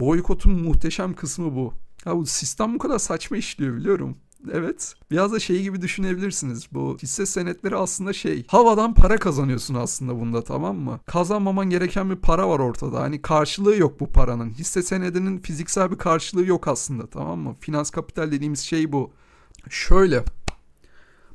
Boykotun muhteşem kısmı bu. Ya bu sistem bu kadar saçma işliyor biliyorum. Evet. Biraz da şey gibi düşünebilirsiniz. Bu hisse senetleri aslında şey. Havadan para kazanıyorsun aslında bunda tamam mı? Kazanmaman gereken bir para var ortada. Hani karşılığı yok bu paranın. Hisse senedinin fiziksel bir karşılığı yok aslında tamam mı? Finans kapital dediğimiz şey bu. Şöyle.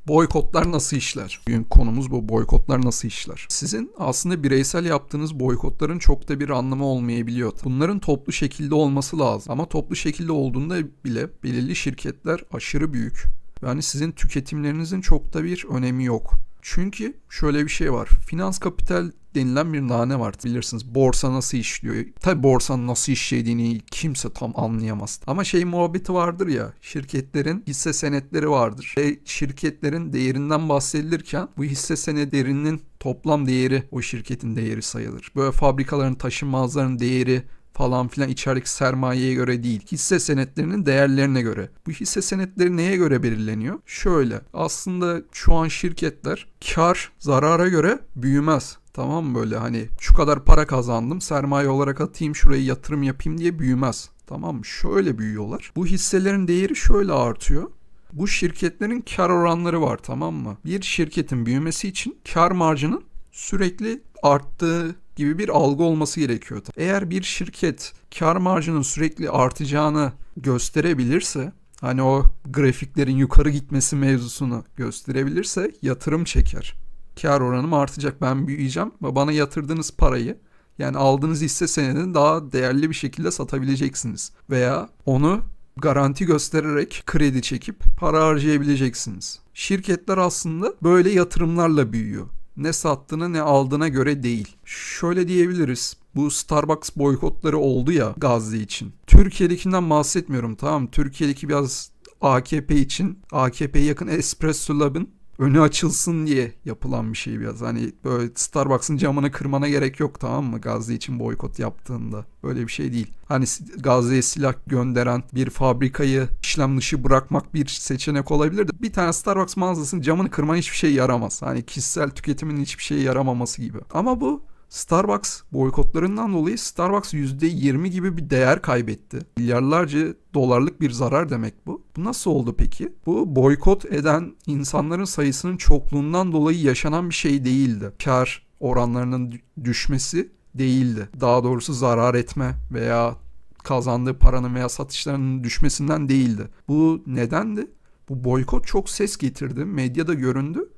Boykotlar nasıl işler? Bugün konumuz bu. Boykotlar nasıl işler? Sizin aslında bireysel yaptığınız boykotların çok da bir anlamı olmayabiliyor. Bunların toplu şekilde olması lazım. Ama toplu şekilde olduğunda bile belirli şirketler aşırı büyük. Yani sizin tüketimlerinizin çok da bir önemi yok. Çünkü şöyle bir şey var. Finans kapital denilen bir nane var. Bilirsiniz borsa nasıl işliyor. Tabi borsanın nasıl işlediğini kimse tam anlayamaz. Ama şey muhabbeti vardır ya. Şirketlerin hisse senetleri vardır. Ve şirketlerin değerinden bahsedilirken bu hisse senetlerinin toplam değeri o şirketin değeri sayılır. Böyle fabrikaların taşınmazların değeri falan filan içerideki sermayeye göre değil. Hisse senetlerinin değerlerine göre. Bu hisse senetleri neye göre belirleniyor? Şöyle. Aslında şu an şirketler kar zarara göre büyümez. Tamam böyle hani şu kadar para kazandım sermaye olarak atayım şuraya yatırım yapayım diye büyümez. Tamam mı? Şöyle büyüyorlar. Bu hisselerin değeri şöyle artıyor. Bu şirketlerin kar oranları var tamam mı? Bir şirketin büyümesi için kar marjının sürekli arttığı gibi bir algı olması gerekiyor. Eğer bir şirket kar marjının sürekli artacağını gösterebilirse hani o grafiklerin yukarı gitmesi mevzusunu gösterebilirse yatırım çeker. Kar oranım artacak ben büyüyeceğim ve bana yatırdığınız parayı yani aldığınız hisse senedini daha değerli bir şekilde satabileceksiniz. Veya onu garanti göstererek kredi çekip para harcayabileceksiniz. Şirketler aslında böyle yatırımlarla büyüyor ne sattığına ne aldığına göre değil. Şöyle diyebiliriz. Bu Starbucks boykotları oldu ya Gazze için. Türkiye'dekinden bahsetmiyorum tamam? Türkiye'deki biraz AKP için AKP'ye yakın Espresso Lab'ın önü açılsın diye yapılan bir şey biraz. Hani böyle Starbucks'ın camını kırmana gerek yok tamam mı Gazze için boykot yaptığında. Böyle bir şey değil. Hani Gazze'ye silah gönderen bir fabrikayı işlem dışı bırakmak bir seçenek olabilir de bir tane Starbucks mağazasının camını kırman hiçbir şey yaramaz. Hani kişisel tüketimin hiçbir şeye yaramaması gibi. Ama bu Starbucks boykotlarından dolayı Starbucks %20 gibi bir değer kaybetti. Milyarlarca dolarlık bir zarar demek bu. Bu nasıl oldu peki? Bu boykot eden insanların sayısının çokluğundan dolayı yaşanan bir şey değildi. Kar oranlarının düşmesi değildi. Daha doğrusu zarar etme veya kazandığı paranın veya satışlarının düşmesinden değildi. Bu nedendi? Bu boykot çok ses getirdi. Medyada göründü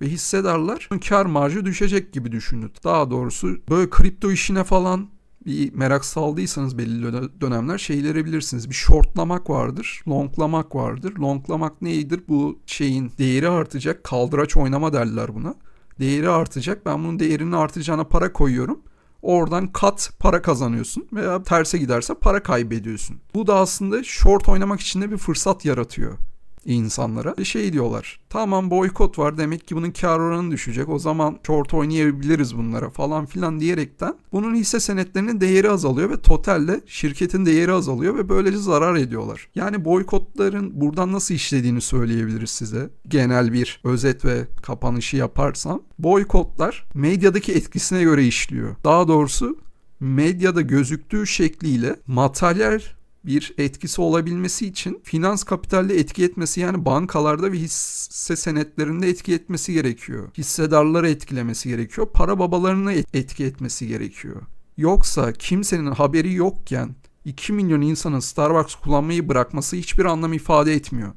ve hissedarlar kar marjı düşecek gibi düşündü. Daha doğrusu böyle kripto işine falan bir merak saldıysanız belli dönemler şeyleri bilirsiniz. Bir shortlamak vardır, longlamak vardır. Longlamak neydir? Bu şeyin değeri artacak, kaldıraç oynama derler buna. Değeri artacak. Ben bunun değerinin artacağına para koyuyorum. Oradan kat para kazanıyorsun veya terse giderse para kaybediyorsun. Bu da aslında short oynamak için de bir fırsat yaratıyor insanlara. Şey diyorlar. Tamam boykot var demek ki bunun kar oranı düşecek. O zaman short oynayabiliriz bunlara falan filan diyerekten bunun hisse senetlerinin değeri azalıyor ve totalde şirketin değeri azalıyor ve böylece zarar ediyorlar. Yani boykotların buradan nasıl işlediğini söyleyebiliriz size. Genel bir özet ve kapanışı yaparsam. Boykotlar medyadaki etkisine göre işliyor. Daha doğrusu medyada gözüktüğü şekliyle materyal bir etkisi olabilmesi için finans kapitalde etki etmesi yani bankalarda ve hisse senetlerinde etki etmesi gerekiyor. Hissedarları etkilemesi gerekiyor. Para babalarını etki etmesi gerekiyor. Yoksa kimsenin haberi yokken 2 milyon insanın Starbucks kullanmayı bırakması hiçbir anlam ifade etmiyor.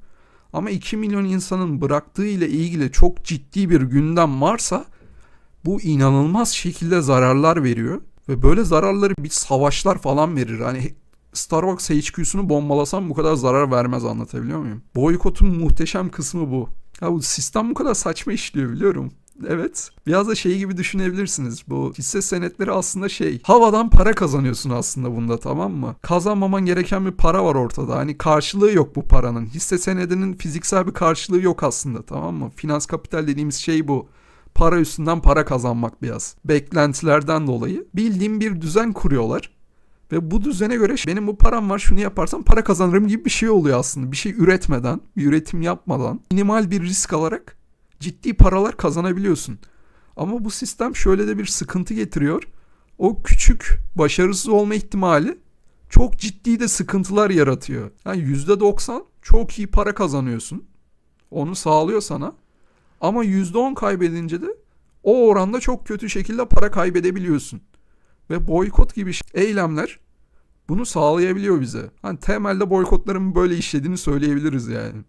Ama 2 milyon insanın bıraktığı ile ilgili çok ciddi bir gündem varsa bu inanılmaz şekilde zararlar veriyor ve böyle zararları bir savaşlar falan verir. Hani Starbucks HQ'sunu bombalasam bu kadar zarar vermez anlatabiliyor muyum? Boykotun muhteşem kısmı bu. Ya bu sistem bu kadar saçma işliyor biliyorum. Evet. Biraz da şey gibi düşünebilirsiniz. Bu hisse senetleri aslında şey. Havadan para kazanıyorsun aslında bunda tamam mı? Kazanmaman gereken bir para var ortada. Hani karşılığı yok bu paranın. Hisse senedinin fiziksel bir karşılığı yok aslında tamam mı? Finans kapital dediğimiz şey bu para üstünden para kazanmak biraz. Beklentilerden dolayı bildiğim bir düzen kuruyorlar. Ve bu düzene göre benim bu param var şunu yaparsam para kazanırım gibi bir şey oluyor aslında. Bir şey üretmeden, bir üretim yapmadan minimal bir risk alarak ciddi paralar kazanabiliyorsun. Ama bu sistem şöyle de bir sıkıntı getiriyor. O küçük başarısız olma ihtimali çok ciddi de sıkıntılar yaratıyor. Yani %90 çok iyi para kazanıyorsun. Onu sağlıyor sana. Ama %10 kaybedince de o oranda çok kötü şekilde para kaybedebiliyorsun. Ve boykot gibi eylemler bunu sağlayabiliyor bize. Hani temelde boykotların böyle işlediğini söyleyebiliriz yani.